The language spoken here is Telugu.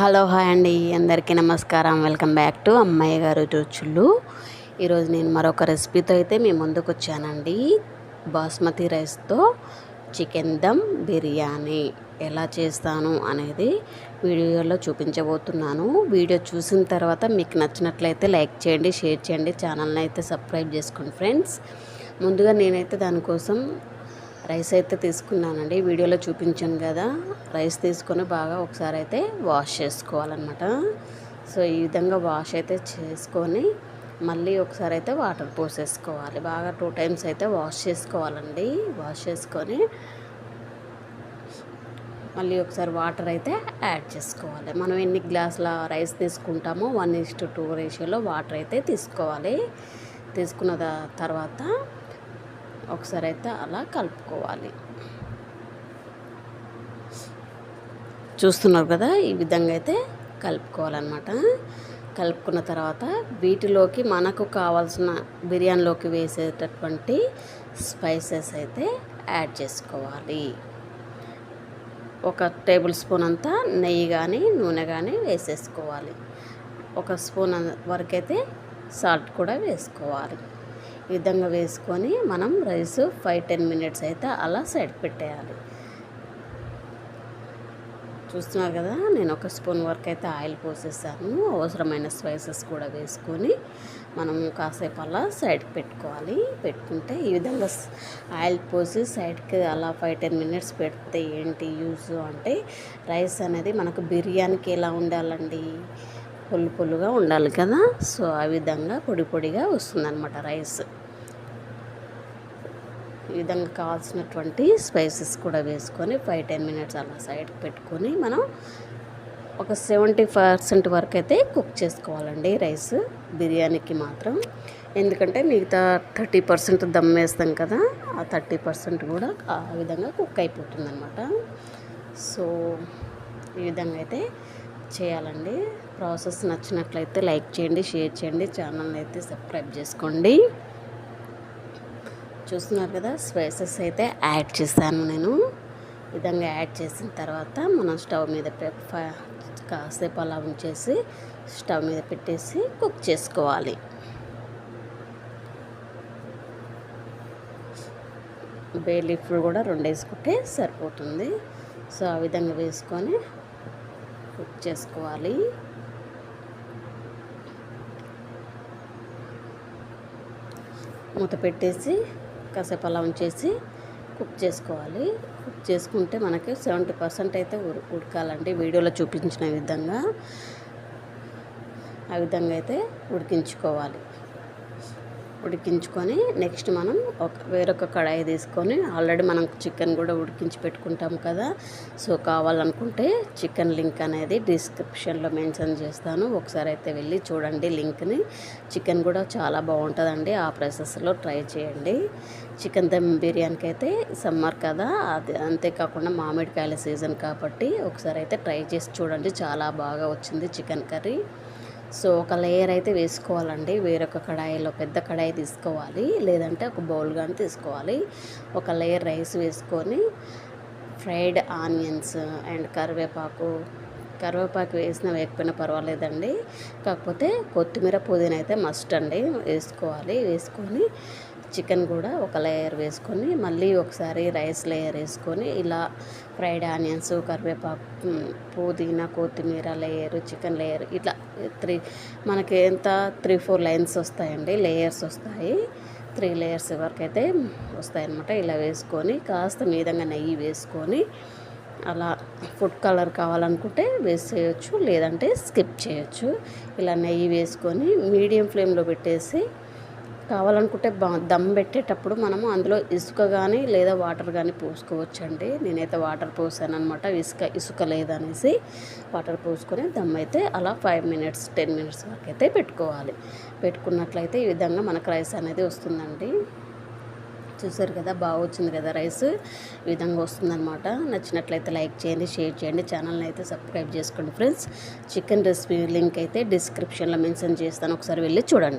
హలో హాయ్ అండి. అందరికీ నమస్కారం. వెల్కమ్ బ్యాక్ టు అమ్మాయి గారు రుచులు. ఈరోజు నేను మరొక రెసిపీతో అయితే మీ ముందుకు వచ్చానండి. బాస్మతి రైస్తో చికెన్ దమ్ బిర్యానీ. ఎలా చేస్తాను అనేది వీడియోలో చూపించబోతున్నాను. వీడియో చూసిన తర్వాత మీకు నచ్చినట్లయితే లైక్ చేయండి షేర్ చేయండి. ఛానల్ని అయితే సబ్స్క్రైబ్ చేసుకోండి ఫ్రెండ్స్. ముందుగా నేనైతే దానికోసం రైస్ అయితే తీసుకున్నానండి. వీడియోలో చూపించాను కదా. రైస్ తీసుకొని బాగా ఒకసారి అయితే వాష్ చేసుకోవాలన్నమాట. సో ఈ విధంగా వాష్ అయితే చేసుకొని మళ్ళీ ఒకసారి అయితే వాటర్ పోసేసుకోవాలి. బాగా టూ టైమ్స్ అయితే వాష్ చేసుకోవాలండి. వాష్ చేసుకొని మళ్ళీ ఒకసారి వాటర్ అయితే యాడ్ చేసుకోవాలి. మనం ఎన్ని గ్లాసుల రైస్ తీసుకుంటామో వన్ ఇస్ టు టూ రేషియోలో వాటర్ అయితే తీసుకోవాలి. తీసుకున్న తర్వాత ఒకసారి అయితే అలా కలుపుకోవాలి. చూస్తున్నారు కదా ఈ విధంగా అయితే కలుపుకోవాలన్నమాట. కలుపుకున్న తర్వాత వీటిలోకి మనకు కావాల్సిన బిర్యానీలోకి వేసేటటువంటి స్పైసెస్ అయితే యాడ్ చేసుకోవాలి. ఒక టేబుల్ స్పూన్ అంతా నెయ్యి కానీ నూనె కానీ వేసేసుకోవాలి. ఒక స్పూన్ వరకైతే సాల్ట్ కూడా వేసుకోవాలి. ఈ విధంగా వేసుకొని మనం రైస్ ఫైవ్ టెన్ మినిట్స్ అయితే అలా సైడ్ పెట్టేయాలి. చూస్తున్నారు కదా నేను ఒక స్పూన్ వరకు అయితే ఆయిల్ పోసేసాను. అవసరమైన స్పైసెస్ కూడా వేసుకొని మనం కాసేపు అలా సైడ్కి పెట్టుకోవాలి. పెట్టుకుంటే ఈ విధంగా ఆయిల్ పోసి సైడ్కి అలా ఫైవ్ టెన్ మినిట్స్ పెడితే ఏంటి యూజ్ అంటే రైస్ అనేది మనకు బిర్యానీకి ఎలా ఉండాలండి? పొల్లు పొల్లుగా ఉండాలి కదా. సో ఆ విధంగా పొడి పొడిగా వస్తుందన్నమాట రైస్. ఈ విధంగా కావాల్సినటువంటి స్పైసెస్ కూడా వేసుకొని ఫైవ్ టెన్ మినిట్స్ అలా సైడ్కి పెట్టుకొని మనం ఒక సెవెంటీ పర్సెంట్ వరకు అయితే కుక్ చేసుకోవాలండి రైస్ బిర్యానీకి మాత్రం. ఎందుకంటే మిగతా థర్టీ పర్సెంట్ దమ్ వేస్తాం కదా ఆ థర్టీ పర్సెంట్ కూడా ఆ విధంగా కుక్ అయిపోతుంది అనమాట సో ఈ విధంగా అయితే చేయాలండి. ప్రాసెస్ నచ్చినట్లయితే లైక్ చేయండి షేర్ చేయండి ఛానల్ని అయితే సబ్స్క్రైబ్ చేసుకోండి. చూస్తున్నారు కదా స్పైసెస్ అయితే యాడ్ చేశాను నేను. విధంగా యాడ్ చేసిన తర్వాత మనం స్టవ్ మీద కాసేపు అలా ఉంచేసి స్టవ్ మీద పెట్టేసి కుక్ చేసుకోవాలి. బే లీఫ్లు కూడా రెండు వేసుకుంటే సరిపోతుంది. సో ఆ విధంగా వేసుకొని కుక్ చేసుకోవాలి. మూత పెట్టేసి కాసేపు అలా ఉంచేసి కుక్ చేసుకోవాలి. కుక్ చేసుకుంటే మనకి సెవెంటీ పర్సెంట్ అయితే ఉడకాలండి. వీడియోలో చూపించిన విధంగా ఆ విధంగా అయితే ఉడికించుకోవాలి. ఉడికించుకొని నెక్స్ట్ మనం ఒక వేరొక కడాయి తీసుకొని ఆల్రెడీ మనం చికెన్ కూడా ఉడికించి పెట్టుకుంటాం కదా. సో కావాలనుకుంటే చికెన్ లింక్ అనేది డిస్క్రిప్షన్లో మెన్షన్ చేస్తాను. ఒకసారి అయితే వెళ్ళి చూడండి లింక్ని. చికెన్ కూడా చాలా బాగుంటుందండి. ఆ ప్రాసెస్లో ట్రై చేయండి. చికెన్ దమ్ బిర్యానీకి అయితే సమ్మర్ కదా. అది అంతేకాకుండా మామిడికాయల సీజన్ కాబట్టి ఒకసారి అయితే ట్రై చేసి చూడండి. చాలా బాగా వచ్చింది చికెన్ కర్రీ. సో ఒక లేయర్ అయితే వేసుకోవాలండి. వేరొక కడాయిలో పెద్ద కడాయి తీసుకోవాలి. లేదంటే ఒక బౌల్ కానీ తీసుకోవాలి. ఒక లేయర్ రైస్ వేసుకొని ఫ్రైడ్ ఆనియన్స్ అండ్ కరివేపాకు కరివేపాకు వేసినా వేయకపోయినా పర్వాలేదండి. కాకపోతే కొత్తిమీర పుదీనా అయితే మస్ట్ అండి. వేసుకోవాలి. వేసుకొని చికెన్ కూడా ఒక లేయర్ వేసుకొని మళ్ళీ ఒకసారి రైస్ లేయర్ వేసుకొని ఇలా ఫ్రైడ్ ఆనియన్స్ కరివేపాకు పుదీనా కొత్తిమీర లేయర్ చికెన్ లేయర్ ఇట్లా త్రీ మనకి ఎంత త్రీ ఫోర్ లైన్స్ వస్తాయండి లేయర్స్ వస్తాయి. త్రీ లేయర్స్ వరకు అయితే వస్తాయన్నమాట. ఇలా వేసుకొని కాస్త మీదంగా నెయ్యి వేసుకొని అలా ఫుడ్ కలర్ కావాలనుకుంటే వేసేయచ్చు లేదంటే స్కిప్ చేయొచ్చు. ఇలా నెయ్యి వేసుకొని మీడియం ఫ్లేమ్లో పెట్టేసి కావాలనుకుంటే దమ్ పెట్టేటప్పుడు మనము అందులో ఇసుక కానీ లేదా వాటర్ కానీ పోసుకోవచ్చండి. నేనైతే వాటర్ పోసాను అనమాట ఇసుక ఇసుక లేదనేసి వాటర్ పోసుకొని దమ్ అయితే అలా ఫైవ్ మినిట్స్ టెన్ మినిట్స్ వరకు అయితే పెట్టుకోవాలి. పెట్టుకున్నట్లయితే ఈ విధంగా మనకు రైస్ అనేది వస్తుందండి. చూసారు కదా బాగా వచ్చింది కదా రైస్. ఈ విధంగా వస్తుందన్నమాట. నచ్చినట్లయితే లైక్ చేయండి షేర్ చేయండి. ఛానల్ని అయితే సబ్స్క్రైబ్ చేసుకోండి ఫ్రెండ్స్. చికెన్ రెసిపీ లింక్ అయితే డిస్క్రిప్షన్లో మెన్షన్ చేస్తాను. ఒకసారి వెళ్ళి చూడండి.